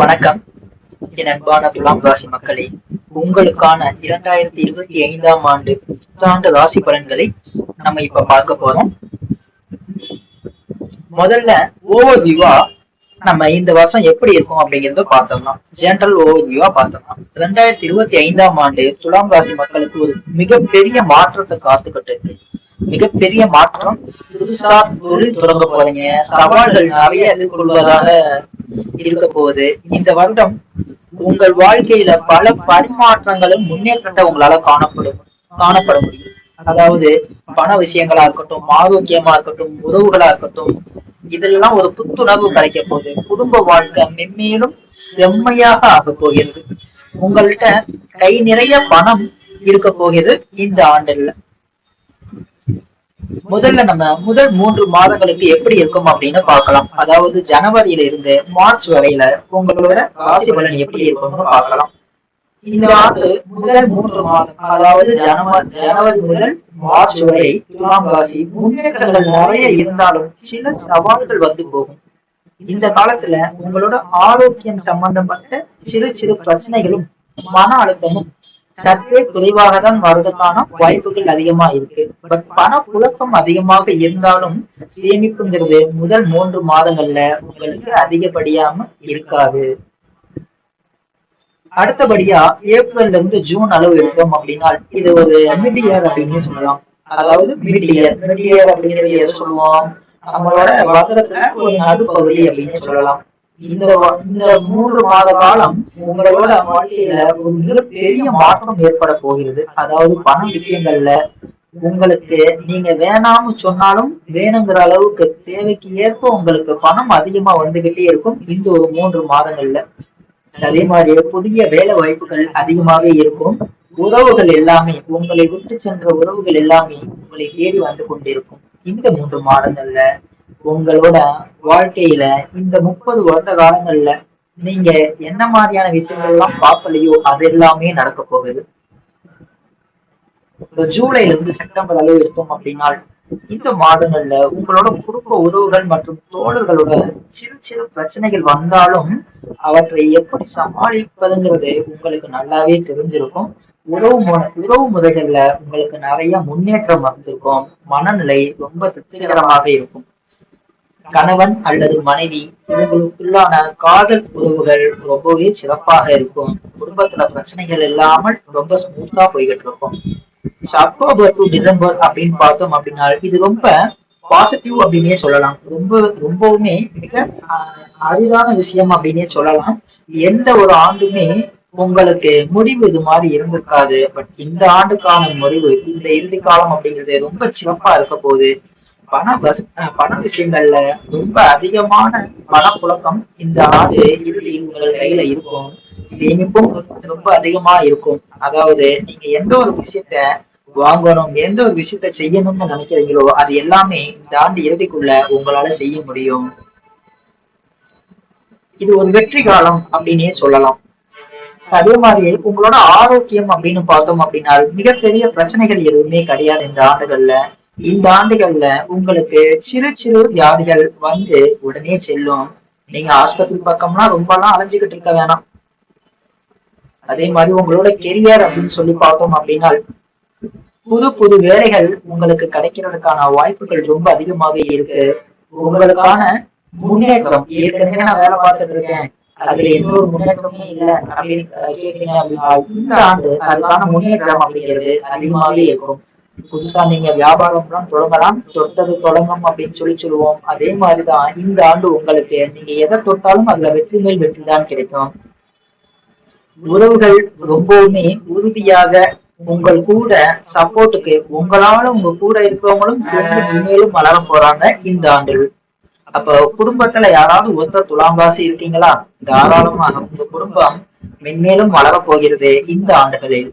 வணக்கம். என் அன்பான துலாம் ராசி மக்களே உங்களுக்கான இரண்டாயிரத்தி இருபத்தி ஐந்தாம் ஆண்டு புத்தாண்டு ராசி பலன்களை நம்ம இப்ப பார்க்க போறோம். முதல்ல ஓவர் வியூவா நம்ம இந்த வருஷம் எப்படி இருக்கும் அப்படிங்கறத பார்த்தோம்னா ஜென்ரல் ஓவர் வியூவா பார்த்தோம்னா ரெண்டாயிரத்தி இருபத்தி ஐந்தாம் ஆண்டு துலாம் ராசி மக்களுக்கு ஒரு மிகப்பெரிய மாற்றத்தை காத்துக்கிட்டு இருக்கு. மிகப்பெரிய மாற்றம் புதுசா தொழில் தொடங்க போறீங்க. சவால்கள் நிறைய எதிர்கொள்வதாக இருக்க போகுது. இந்த வருடம் உங்கள் வாழ்க்கையில பல பரிமாற்றங்களும் முன்னேற்றத்தை உங்களால காணப்படும் காணப்பட முடியும். அதாவது பண விஷயங்களா இருக்கட்டும் ஆரோக்கியமா இருக்கட்டும் உறவுகளா இருக்கட்டும் இதெல்லாம் ஒரு புத்துணர்வு கிடைக்க போகுது. குடும்ப வாழ்க்கை மென்மேலும் செம்மையாக ஆக போகிறது. உங்கள்கிட்ட கை நிறைய பணம் இருக்க போகிறது இந்த ஆண்டுல. முதல்ல நம்ம முதல் மூன்று மாதங்களுக்கு எப்படி இருக்கும் அப்படின்னு பார்க்கலாம். அதாவது ஜனவரியில இருந்து மார்ச் வரையில உங்களோட ராசி பலன் எப்படி இருக்கும்னு பார்க்கலாம். இந்த ஆண்டு முதல் மூன்று மாதம் அதாவது ஜனவரி ஜனவரி முதல் மார்ச் வரை துலாம் ராசி முன்னேற்றங்கள் நிறைய இருந்தாலும் சில சவால்கள் வந்து போகும். இந்த காலத்துல உங்களோட ஆரோக்கியம் சம்பந்தப்பட்ட சிறு சிறு பிரச்சனைகளும் மன அழுத்தமும் சற்றே குறைவாக தான் வருவதற்கான வாய்ப்புகள் அதிகமா இருக்கு. பட் பண புழக்கம் அதிகமாக இருந்தாலும் சேமிப்புங்கிறது முதல் மூன்று மாதங்கள்ல உங்களுக்கு அதிகப்படியாம இருக்காது. அடுத்தபடியா ஏப்ரல்ல இருந்து ஜூன் அளவு எடுத்தோம் அப்படின்னா இது ஒரு மிட் இயர் அப்படின்னு சொல்லலாம். அதாவது மிட் இயர் மிட் இயர் அப்படிங்கிறது எதை சொல்லுவோம்? நம்மளோட வருடத்துல ஒரு நடுப்பகுதி அப்படின்னு சொல்லலாம். இந்த இந்த மூன்று மாத காலம் உங்களோட வாழ்க்கையில ஒரு மிகப்பெரிய மாற்றம் ஏற்பட போகிறது. அதாவது பண விஷயங்கள்ல உங்களுக்கு நீங்க வேணாம்னு சொன்னாலும் வேணுங்கிற அளவுக்கு தேவைக்கு ஏற்ப உங்களுக்கு பணம் அதிகமா வந்துகிட்டே இருக்கும் இந்த ஒரு மூன்று மாதங்கள்ல. அதே மாதிரி புதிய வேலை வாய்ப்புகள் அதிகமாவே இருக்கும். உறவுகள் எல்லாமே உங்களை விட்டு சென்ற உறவுகள் எல்லாமே உங்களை தேடி வந்து கொண்டிருக்கும். இந்த மூன்று மாதங்கள்ல உங்களோட வாழ்க்கையில இந்த முப்பது வருட காலங்கள்ல நீங்க என்ன மாதிரியான விஷயங்கள் எல்லாம் பார்க்கலையோ அது எல்லாமே நடக்க போகுது. இந்த ஜூலைல இருந்து செப்டம்பர் அளவு இருக்கும் அப்படின்னா இந்த மாதங்கள்ல உங்களோட குடும்ப உறவுகள் மற்றும் தோழர்களோட சிறு சிறு பிரச்சனைகள் வந்தாலும் அவற்றை எப்படி சமாளிப்பதுங்கிறது உங்களுக்கு நல்லாவே தெரிஞ்சிருக்கும். உறவு மு- உறவு முறைகள்ல உங்களுக்கு நிறைய முன்னேற்றம் வந்திருக்கும். மனநிலை ரொம்ப திருப்திகரமாக இருக்கும். கணவன் அல்லது மனைவி இவங்களுக்குள்ளான காதல் உறவுகள் ரொம்பவே சிறப்பாக இருக்கும். குடும்பத்துல பிரச்சனைகள் இல்லாமல் ரொம்ப ஸ்மூத்தா போய்கிட்டு இருக்கும். அக்டோபர் டு டிசம்பர் அப்படின்னு பார்த்தோம் அப்படின்னா இது ரொம்ப பாசிட்டிவ் அப்படின்னே சொல்லலாம். ரொம்ப ரொம்பவுமே மிக அரிதான விஷயம் அப்படின்னே சொல்லலாம். எந்த ஒரு ஆண்டுமே உங்களுக்கு முடிவு இது மாதிரி இருந்திருக்காது. பட் இந்த ஆண்டுக்கான முடிவு இந்த இறுதி காலம் அப்படிங்கிறது ரொம்ப சிறப்பா இருக்க போகுது. பண வச பண விஷயங்கள்ல ரொம்ப அதிகமான பணப்புழக்கம் இந்த ஆண்டு இறுதியில் உங்கள் கையில இருக்கும். சேமிப்பும் ரொம்ப அதிகமா இருக்கும். அதாவது நீங்க எந்த ஒரு விஷயத்த வாங்கணும் எந்த ஒரு விஷயத்த செய்யணும்னு நினைக்கிறீங்களோ அது எல்லாமே இந்த ஆண்டு இறுதிக்குள்ள உங்களால செய்ய முடியும். இது ஒரு வெற்றி காலம் அப்படின்னே சொல்லலாம். அதே மாதிரி உங்களோட ஆரோக்கியம் அப்படின்னு பார்த்தோம் அப்படின்னா மிகப்பெரிய பிரச்சனைகள் எதுவுமே கிடையாது இந்த ஆண்டுகள்ல. இந்த ஆண்டுகள்ல உங்களுக்கு சிறு சிறு வியாதிகள் வந்து உடனே செல்லும். நீங்க ஆஸ்பத்திரி பக்கம்லாம் ரொம்பலாம் அலைஞ்சுக்கிட்டு இருக்க வேணாம். அதே மாதிரி உங்களோட கெரியர் அப்படின்னு சொல்லி பார்த்தோம் அப்படின்னா புது புது வேலைகள் உங்களுக்கு கிடைக்கிறதுக்கான வாய்ப்புகள் ரொம்ப அதிகமாவே இருக்கு. உங்களுக்கான முன்னேற்றம் ஏற்கனவே நான் வேலை பார்த்துட்டு இருக்கேன். அதுல எந்த ஒரு முன்னேற்றமே இல்ல. அப்படின்னு கேட்டீங்க அப்படின்னா இந்த ஆண்டு அதுக்கான முன்னேற்றம் அப்படிங்கிறது அதிகமாவே இருக்கும். புதுசா நீங்க வியாபாரம்லாம் தொடங்கலாம். தொட்டது தொடங்கும் அப்படின்னு சொல்லி சொல்லுவோம். அதே மாதிரிதான் இந்த ஆண்டு உங்களுக்கு. நீங்க எதை தொட்டாலும் அதுல வெற்றி மேல் வெற்றி தான் கிடைக்கும். உறவுகள் ரொம்பவுமே உறுதியாக உங்கள் கூட சப்போர்ட்டுக்கு உங்களால உங்க கூட இருக்கவங்களும் சேர்ந்து முன்னேறும் வளர போறாங்க இந்த ஆண்டில். அப்ப குடும்பத்துல யாராவது ஒருத்தர் துலாம் ராசி இருக்கீங்களா? தாராளமாக உங்க குடும்பம் மென்மேலும் வளரப் போகிறது இந்த ஆண்டுகளில்.